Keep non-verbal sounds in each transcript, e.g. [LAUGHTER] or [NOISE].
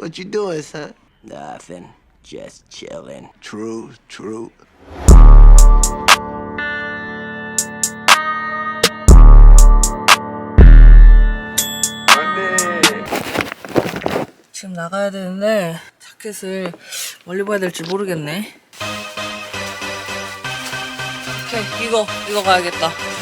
What you doing, son? Nothing. Just chilling. True, true. 지금 나가야 되는데 자켓을 멀리 봐야 될지 모르겠네. 오케이 이거 이거 가야겠다.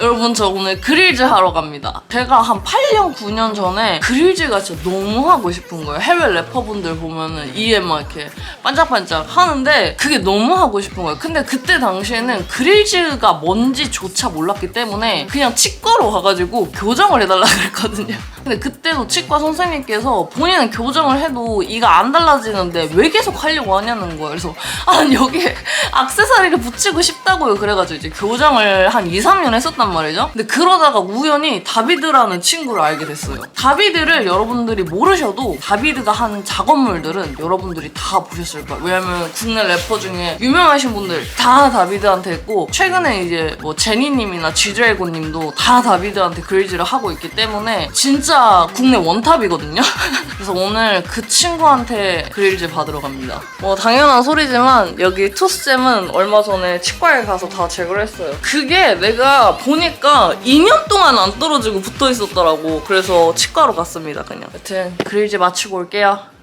여러분 저 오늘 그릴즈 하러 갑니다. 제가 한 8년 9년 전에 그릴즈가 진짜 너무 하고 싶은 거예요. 해외 래퍼분들 보면은 이에 막 이렇게 반짝반짝 하는데 그게 너무 하고 싶은 거예요. 근데 그때 당시에는 그릴즈가 뭔지조차 몰랐기 때문에 그냥 치과로 가가지고 교정을 해달라 그랬거든요. 근데 그때도 치과 선생님께서 본인은 교정을 해도 이가 안 달라지는데 왜 계속 하려고 하냐는 거예요. 그래서 [LAUGHS] 아 여기에 악세사리를 붙이고 싶다고요. 그래가지고 이제 교정을 한 2, 3년 했었단 말이죠. 근데 그러다가 우연히 다비드라는 친구를 알게 됐어요. 다비드를 여러분들이 모르셔도 다비드가 하는 작업물들은 여러분들이 다 보셨을 거예요. 왜냐면 국내 래퍼 중에 유명하신 분들 다 다비드한테 했고 최근에 이제 뭐 제니님이나 지드래곤님도 다 다비드한테 그릴즈를 하고 있기 때문에 진짜 국내 원탑이거든요. [LAUGHS] 그래서 오늘 그 친구한테 그릴즈 받으러 갑니다. 뭐 당연한 소리지만 여기 투스잼은 얼마 전에 치과에 가서 다 제거를 했어요. 그게 내가 보니까 2년 동안 안 떨어지고 붙어 있었더라고. 그래서 치과로 갔습니다. 그냥. 여튼 그릴즈 마치고 올게요.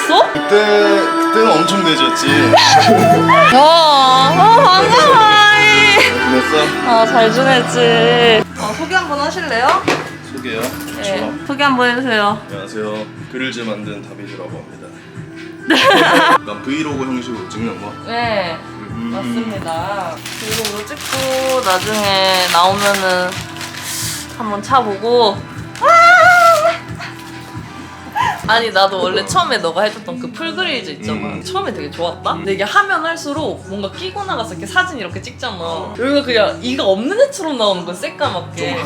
빠졌어? 그때 그때는 엄청 돼졌지. [LAUGHS] 야, 아, 반가워이. 그랬어? 아, 잘 지냈지. 어, 소개 한번 하실래요? 소개요. 네, 소개 한번 해주세요. 안녕하세요. 그릴즈 만든 다비드라고 합니다. [LAUGHS] 약간 브이로그 형식으로 찍는 거. 네, 맞습니다. 그리고 이거 찍고 나중에 나오면은 한번 차보고. 아니 나도 원래 처음에 너가 해줬던 그 풀그릴즈 있잖아. 음. 처음에 되게 좋았다? 근데 이게 하면 할수록 뭔가 끼고 나가서 이렇게 사진 이렇게 찍잖아. 여기가 그냥 이가 없는 애처럼 나오는 거야 새까맣게. 해.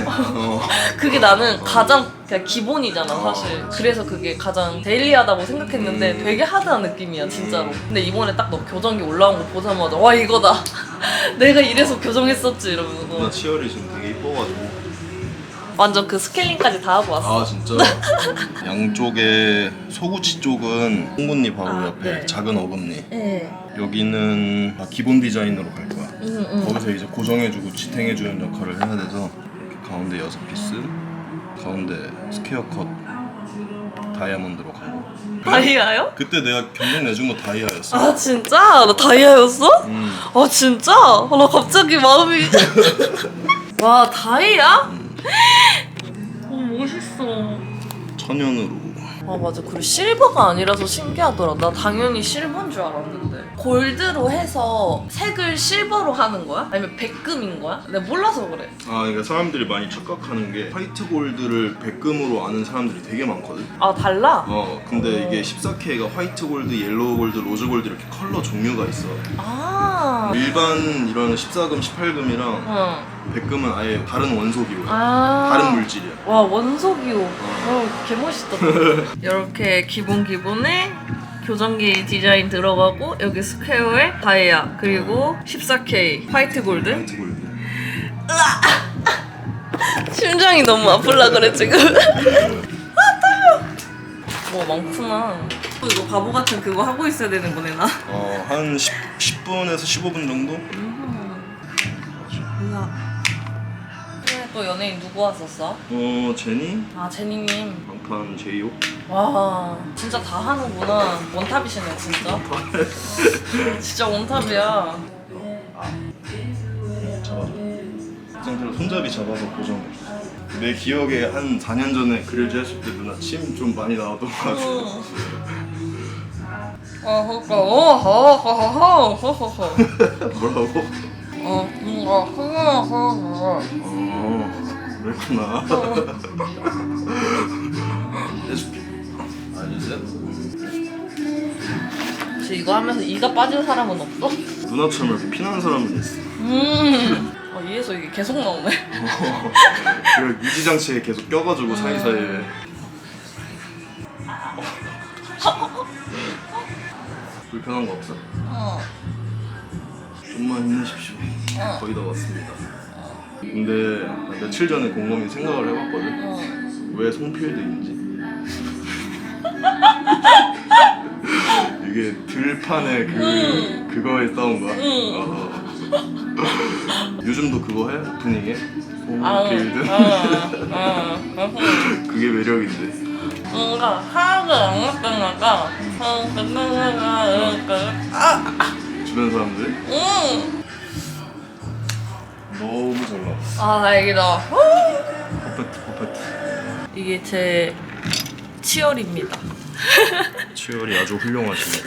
[LAUGHS] 어. 그게 나는 가장 그냥 기본이잖아 사실. 그래서 그게 가장 데일리하다고 생각했는데 되게 하드한 느낌이야 진짜로. 근데 이번에 딱 너 교정기 올라온 거 보자마자 와 이거다. [LAUGHS] 내가 이래서 교정했었지. 나 이러면서. 치열이 지금 되게 이뻐가지고. 완전 그 스케일링까지 다 하고 왔어 아 진짜. [LAUGHS] 양쪽에 소구치 쪽은 송곳니 바로 아, 옆에 네. 작은 어금니. 네. 여기는 다 기본 디자인으로 갈 거야. 음, 음. 거기서 이제 고정해주고 지탱해주는 역할을 해야 돼서 이렇게 가운데 여섯 피스, 가운데 스퀘어 컷 다이아몬드로 가고. 다이아요? 그때 내가 견적 내준 거 다이아였어. 아 진짜? 나 다이아였어? 음. 아 진짜? 아, 나 갑자기 마음이 [LAUGHS] [LAUGHS] 와 다이아? 어 멋있어. 천연으로. 아 맞아. 그리고 실버가 아니라서 신기하더라. 나 당연히 실버인 줄 알았는데 골드로 해서 색을 실버로 하는 거야? 아니면 백금인 거야? 내가 몰라서 그래 아, 그러니까 사람들이 많이 착각하는 게 화이트 골드를 백금으로 아는 사람들이 되게 많거든. 아 달라? 어, 근데 이게 14K가 화이트 골드, 옐로우 골드, 로즈 골드 이렇게 컬러 종류가 있어. 아 일반 이런 14금, 18금이랑 응. 백금은 아예 다른 원소기호야. 아 다른 물질이야. 와 원석이오 어, 개멋있다 [LAUGHS] 이렇게 기본 기본에 교정기 디자인 들어가고 여기 스퀘어에 다이아 그리고 14K 화이트 골드. 화이트 골드. 심장이 너무 아플라 그래 지금. 아 [LAUGHS] 뭐 많구나. 이거 바보 같은 그거 하고 있어야 되는 거네 나. 어, 한 10, 10분에서 15분 정도? 뭐야 또 연예인 누구 왔었어? 어, 제니? 아 제니님 방판 제이홉? 와 진짜 다 하는구나 원탑이시네 진짜 진짜 원탑이야 잡아줘. 이 상태로 손잡이 잡아서 고정해. 내 기억에 한 4년 전에 그릴즈 했을 때 누나 침 좀 많이 나왔던 것 같아. 어, 그니까, 어, 허, 허, 허, 허, 허, 허. 뭐라고? 어, 뭔가, 허, 허, 허. 어, 그랬구나. 알겠어? 혹시 이거 하면서 이가 빠진 사람은 없어? 누나처럼 이렇게 피나는 사람은 있어. 음. 어, 이에서 이게 계속 나오네. [LAUGHS] 그래 유지장치에 계속 껴가지고 사이사이에 불편한 거 없어? 어. 좀만 힘내십시오. 거의 다 왔습니다. 근데 나 며칠 전에 곰곰이 생각을 해봤거든. 어. 왜 송필드인지. 이게 들판의 그 그거에 싸운 거야. 어. [LAUGHS] 요즘도 그거 해? 오프닝에 송필드. 아, [LAUGHS] 그게 매력인데. 뭔가 하나도 안 했다가 아, 주변 사람들 음. 너무 잘 나왔어. 아 다행이다. 퍼펙트 퍼펙트. 이게 제 치열입니다. [LAUGHS] 치열이 아주 훌륭하시네.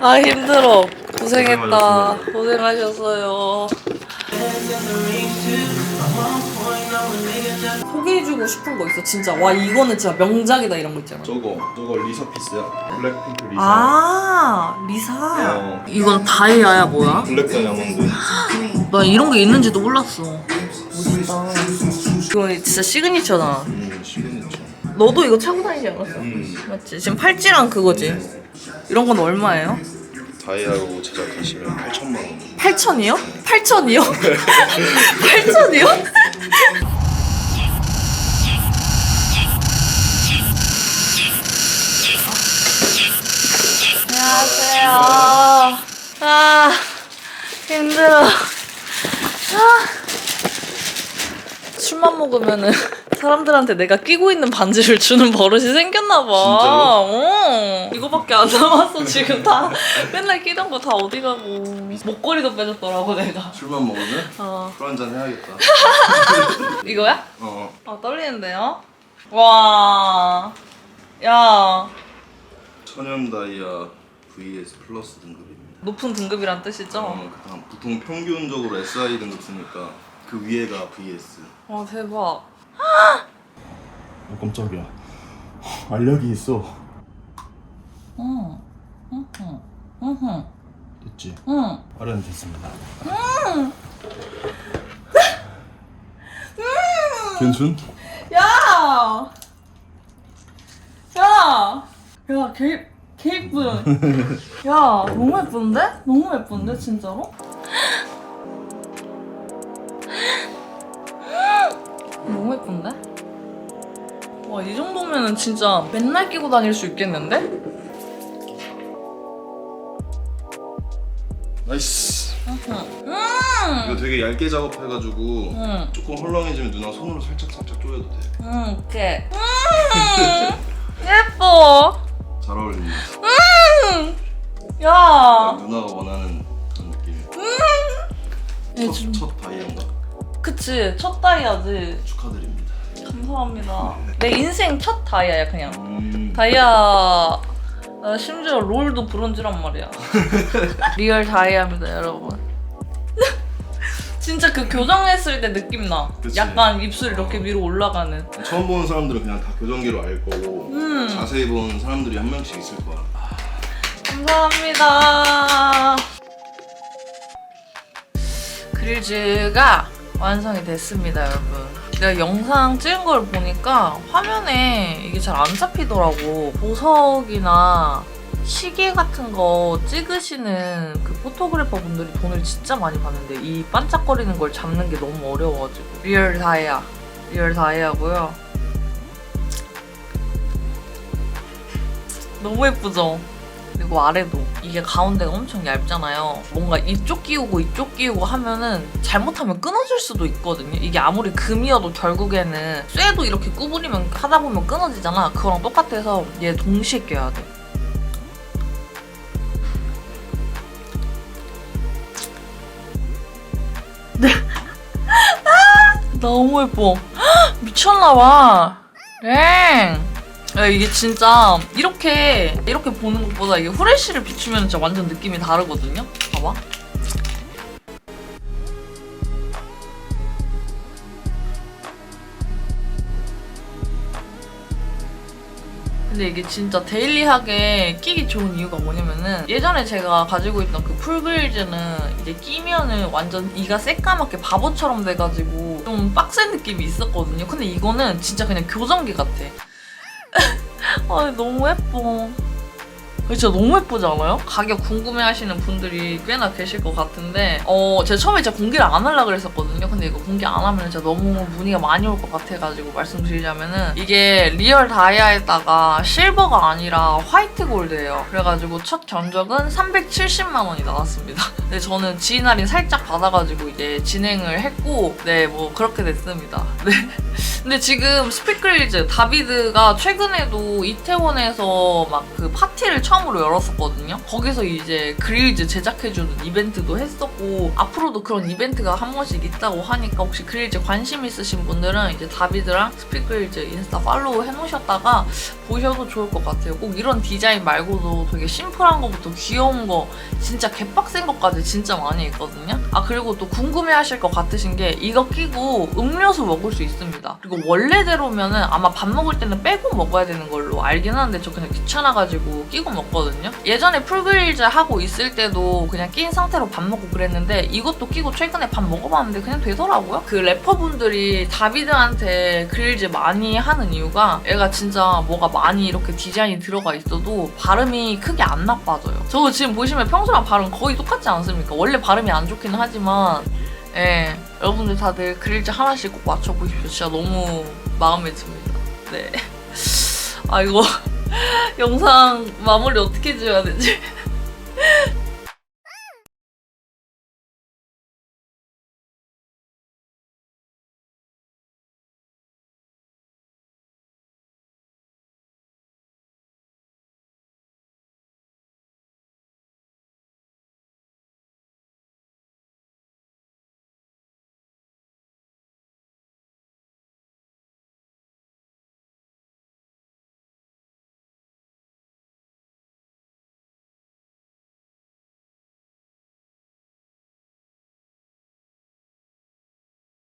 아 힘들어. 고생했다. 고생하셨습니다. 고생하셨어요. 소개해주고 싶은 거 있어 진짜. 와 이거는 진짜 명작이다 이런 거 있잖아. 저거 저거 리사 피스야. 블랙핑크 리사. 아 리사. 어. 이건 다이아야 뭐야? 블랙 다이아몬드. 나 이런 게 있는지도 몰랐어. 멋있다. 이거 진짜 시그니처다. 음 시그니처. 너도 이거 차고 다니지 않았어? 음 맞지? 지금 팔찌랑 그거지. 이런 건 얼마예요? 다이아로 제작하시면 8천만 원. 8천이요? 8천이요? 8천이요? [LAUGHS] 안녕하세요. 아, 힘들어. 아. 술만 먹으면은 사람들한테 내가 끼고 있는 반지를 주는 버릇이 생겼나 봐. 진짜로? 어. 이거밖에 안 남았어 지금 다. [LAUGHS] 맨날 끼던 거 다 어디 가고. 목걸이도 빼줬더라고 내가. 술만 먹으면 어. 술 한잔 해야겠다. [LAUGHS] 이거야? 어. 아 떨리는데요? 와. 야. 천연 다이아 VS 플러스 등급입니다. 높은 등급이란 뜻이죠? 어, 그다음 보통 평균적으로 SI 등급 쓰니까 그 위에가 VS. 와 대박. 어, 깜짝이야. 알약이 있어. 응. 응. 응. 됐지? 응. 아래는 됐습니다. 괜찮? 야! 야! 야, 개, 개 이쁜. [LAUGHS] 야, 너무 예쁜데? 너무 예쁜데, 진짜로? 정도면은 진짜 맨날 끼고 다닐 수 있겠는데? 나이스. 음! 이거 되게 얇게 작업해가지고 응, 조금 헐렁해지면 누나 손으로 살짝 살짝 쪼여도 돼. 응, 오케이. 음! [LAUGHS] 예뻐. 잘 어울립니다. 음! 야! 누나가 원하는 그런 느낌. 얘 첫, 좀- 첫 다이아인가? 그치, 첫 다이아지. 축하드립니다. 감사합니다. 내 인생 첫 다이아야, 그냥. 음, 다이아, 나 심지어 롤도 브론즈란 말이야. [LAUGHS] 리얼 다이아입니다, 여러분. [LAUGHS] 진짜 그 교정했을 때 느낌 나. 그치. 약간 입술 이렇게 어. 위로 올라가는. 처음 보는 사람들은 그냥 다 교정기로 알 거고 음. 자세히 본 사람들이 한 명씩 있을 거야. 감사합니다. 그릴즈가 완성이 됐습니다, 여러분. 내가 영상 찍은 걸 보니까 화면에 이게 잘 안 잡히더라고. 보석이나 시계 같은 거 찍으시는 그 포토그래퍼 분들이 돈을 진짜 많이 받는데 이 반짝거리는 걸 잡는 게 너무 어려워가지고. 리얼 다이아. 리얼 다이아고요. 너무 예쁘죠? 그리고 아래도 이게 가운데가 엄청 얇잖아요. 뭔가 이쪽 끼우고 이쪽 끼우고 하면은 잘못하면 끊어질 수도 있거든요. 이게 아무리 금이어도 결국에는 쇠도 이렇게 구부리면 하다 보면 끊어지잖아. 그거랑 똑같아서 얘 동시에 껴야 돼. 네. [LAUGHS] 너무 예뻐. [GASPS] 미쳤나봐. 랭. 야, 이게 진짜 이렇게 이렇게 보는 것보다 이게 후레쉬를 비추면 진짜 완전 느낌이 다르거든요. 봐봐. 근데 이게 진짜 데일리하게 끼기 좋은 이유가 뭐냐면은 예전에 제가 가지고 있던 그 풀그릴즈는 이제 끼면은 완전 이가 새까맣게 바보처럼 돼가지고 좀 빡센 느낌이 있었거든요. 근데 이거는 진짜 그냥 교정기 같아. [LAUGHS] 아 너무 예뻐. 진짜 너무 예쁘지 않아요? 가격 궁금해하시는 분들이 꽤나 계실 것 같은데 어 제가 처음에 진짜 공개를 안 하려고 그랬었거든요. 근데 이거 공개 안 하면 진짜 너무 문의가 많이 올 것 같아가지고 말씀드리자면은 이게 리얼 다이아에다가 실버가 아니라 화이트 골드예요. 그래가지고 첫 견적은 370만 원이 나왔습니다. [LAUGHS] 근데 저는 지인 할인 살짝 받아가지고 이제 진행을 했고 네 뭐 그렇게 됐습니다. [LAUGHS] 네. 근데 지금 스피클리즈 다비드가 최근에도 이태원에서 막 그 파티를 처음 으로 열었었거든요. 거기서 이제 그릴즈 제작해주는 이벤트도 했었고 앞으로도 그런 이벤트가 한 번씩 있다고 하니까 혹시 그릴즈 관심 있으신 분들은 이제 다비드랑 스피클리즈 인스타 팔로우 해놓으셨다가 보셔도 좋을 것 같아요. 꼭 이런 디자인 말고도 되게 심플한 거부터 귀여운 거 진짜 개빡센 것까지 진짜 많이 있거든요. 아 그리고 또 궁금해하실 것 같으신 게 이거 끼고 음료수 먹을 수 있습니다. 그리고 원래대로면은 아마 밥 먹을 때는 빼고 먹어야 되는 걸로 알긴 하는데 저 그냥 귀찮아가지고 끼고 먹 거든요. 예전에 풀그릴즈 하고 있을 때도 그냥 낀 상태로 밥 먹고 그랬는데 이것도 끼고 최근에 밥 먹어봤는데 그냥 되더라고요. 그 래퍼분들이 다비드한테 그릴즈 많이 하는 이유가 얘가 진짜 뭐가 많이 이렇게 디자인이 들어가 있어도 발음이 크게 안 나빠져요. 저거 지금 보시면 평소랑 발음 거의 똑같지 않습니까? 원래 발음이 안 좋기는 하지만 예, 여러분들 다들 그릴즈 하나씩 꼭 맞춰보십시오. 진짜 너무 마음에 듭니다. 네. [LAUGHS] 아, 이거 영상 마무리 어떻게 지어야 되지?